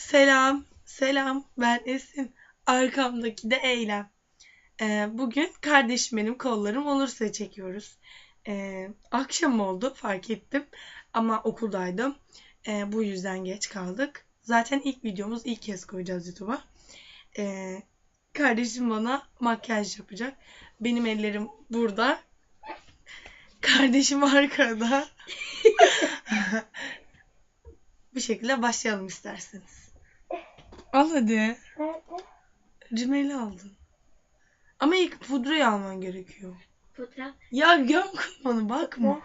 Selam, selam. Ben Esin. Arkamdaki de Eylem. Ee, bugün kardeşim benim kollarım olursa çekiyoruz. Ee, akşam oldu fark ettim ama okuldaydım. Ee, bu yüzden geç kaldık. Zaten ilk videomuz ilk kez koyacağız YouTube'a. Ee, kardeşim bana makyaj yapacak. Benim ellerim burada. Kardeşim arkada. Bu şekilde başlayalım isterseniz. Al hadi. Nerede? Rimeli aldın. Ama ilk pudrayı alman gerekiyor. Fotoğraf. Ya göm kafanı bakma.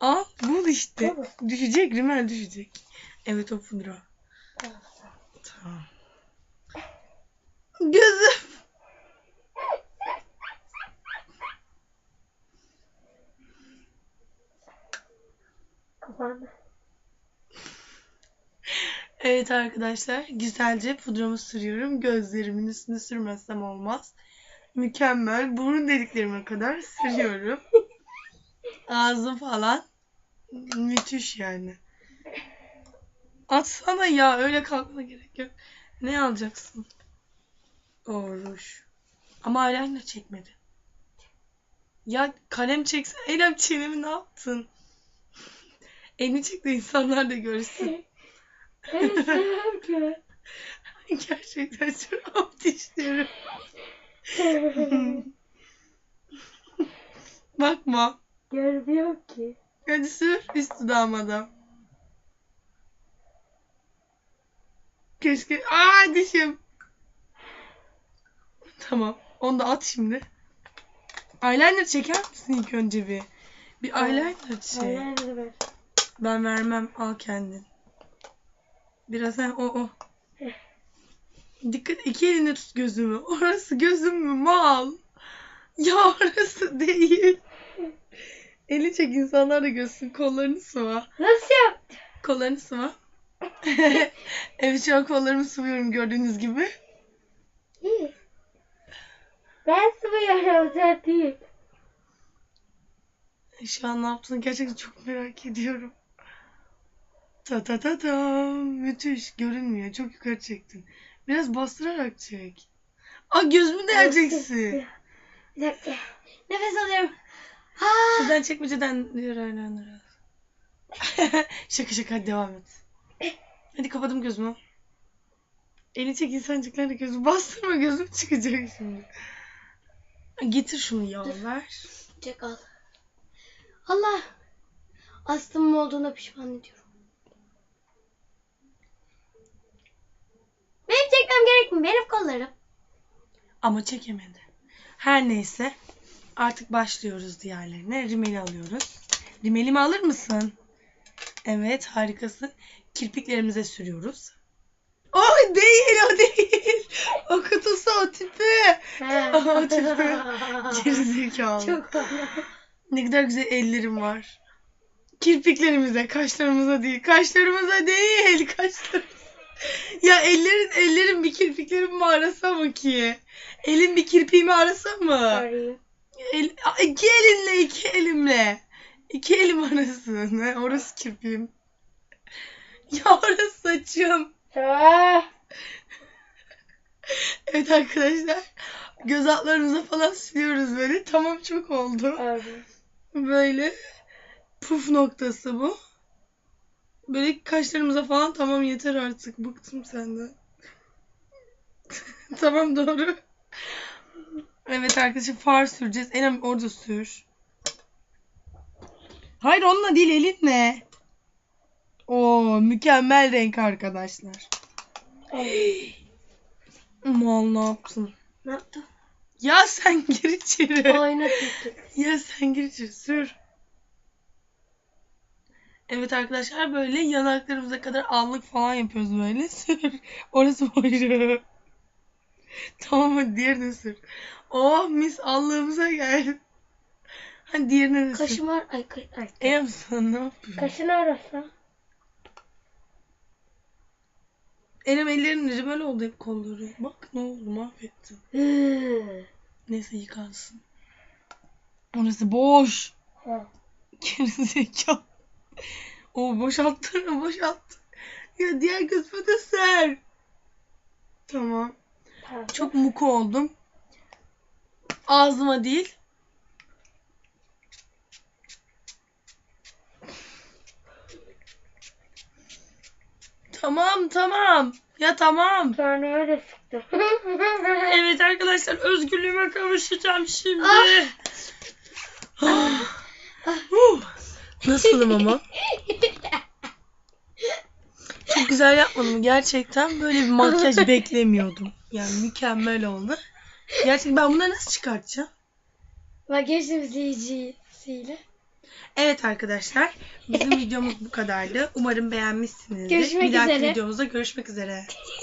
Al bul işte. Düşecek rimel düşecek. Evet o pudra. Tamam. Gözüm. Kafanda. Evet arkadaşlar güzelce pudramı sürüyorum. Gözlerimin üstüne sürmezsem olmaz. Mükemmel. Burun deliklerime kadar sürüyorum. Ağzım falan. Müthiş yani. Atsana ya öyle kalkmana gerek yok. Ne alacaksın? O ruj. Ama eyeliner çekmedi. Ya kalem çeksen eylem çenemi ne yaptın? Elini çek de insanlar da görsün. İstemem ki. Gerçekten çok ateşliyorum. Bakma. Görmüyor ki. Hadi sür üst dudağıma da. Keşke... Aa dişim. Tamam. Onu da at şimdi. Eyeliner çeker misin ilk önce bir? Bir eyeliner çek. Eyeliner'ı ver. Ben vermem. Al kendin. Biraz ha o o. Dikkat iki elini tut gözümü. Orası gözüm mü mal? Ya orası değil. Eli çek insanlar da görsün. Kollarını sıva. Nasıl yaptın? Kollarını sıva. evet şu an kollarımı sıvıyorum gördüğünüz gibi. İyi. Ben sıvıyorum değil. Şu an ne yaptığını gerçekten çok merak ediyorum. Ta ta ta ta. Müthiş. Görünmüyor. Çok yukarı çektin. Biraz bastırarak çek. Aa gözümü değeceksin. Bir dakika. Nefes alıyorum. Ha. Şuradan çekmeceden diyor eyeliner al. şaka şaka hadi devam et. Hadi kapadım gözümü. Elini çek insancıklarla gözü bastırma gözüm çıkacak şimdi. Getir şunu ya ver. Çek al. Allah. Astımım olduğuna pişman ediyorum. Benim çekmem gerek mi? Benim kollarım. Ama çekemedi. Her neyse artık başlıyoruz diğerlerine. Rimeli alıyoruz. Rimelimi alır mısın? Evet harikasın. Kirpiklerimize sürüyoruz. O değil o değil. O kutusu o tipi. o tipi. Gerizekalı. Çok Ne kadar güzel ellerim var. Kirpiklerimize, kaşlarımıza değil. Kaşlarımıza değil. Kaşlarımıza. Ya ellerin ellerin bir kirpiklerim mi arasa mı ki? Elin bir kirpiğimi arasa mı? Arayayım. El, iki elinle iki elimle. İki elim arası. Ne? Orası kirpiğim. Ya orası saçım. Ah. Evet arkadaşlar. Göz altlarımıza falan siliyoruz böyle. Tamam çok oldu. Arayayım. Böyle puf noktası bu. Böyle kaşlarımıza falan tamam yeter artık. Bıktım senden. tamam doğru. Evet arkadaşlar far süreceğiz. Enem orada sür. Hayır onunla değil elinle. Oo mükemmel renk arkadaşlar. Mal ne yaptın? Ne yaptın? Ya sen gir içeri. Ayna. Ya sen gir içeri sür. Evet arkadaşlar böyle yanaklarımıza kadar allık falan yapıyoruz böyle. Sür. Orası boylu. Tamam hadi diğerini sür. Oh mis allığımıza gel. Hadi diğerine de sür. Kaşım var. Ay, ka ay. Em sen ne yapıyorsun? Kaşını arasa. Elim ellerin rimel oldu hep kolları. Bak ne oldu mahvettin. Hı. Neyse yıkansın. Orası boş. Ha. Gerizekalı. O boşalttın boşalttın. Ya diğer kısmı da ser. Tamam. Tamam. Çok muku oldum. Ağzıma değil. Tamam tamam. Ya tamam. Karnıma da sıktı. Evet arkadaşlar özgürlüğüme kavuşacağım şimdi. Ah. Huh. Nasılım ama? Çok güzel yapmadım gerçekten. Böyle bir makyaj beklemiyordum. Yani mükemmel oldu. Gerçekten ben bunları nasıl çıkartacağım? Makyaj temizleyicisiyle. Evet arkadaşlar bizim videomuz bu kadardı. Umarım beğenmişsinizdir. Görüşmek bir dahaki üzere. videomuzda görüşmek üzere.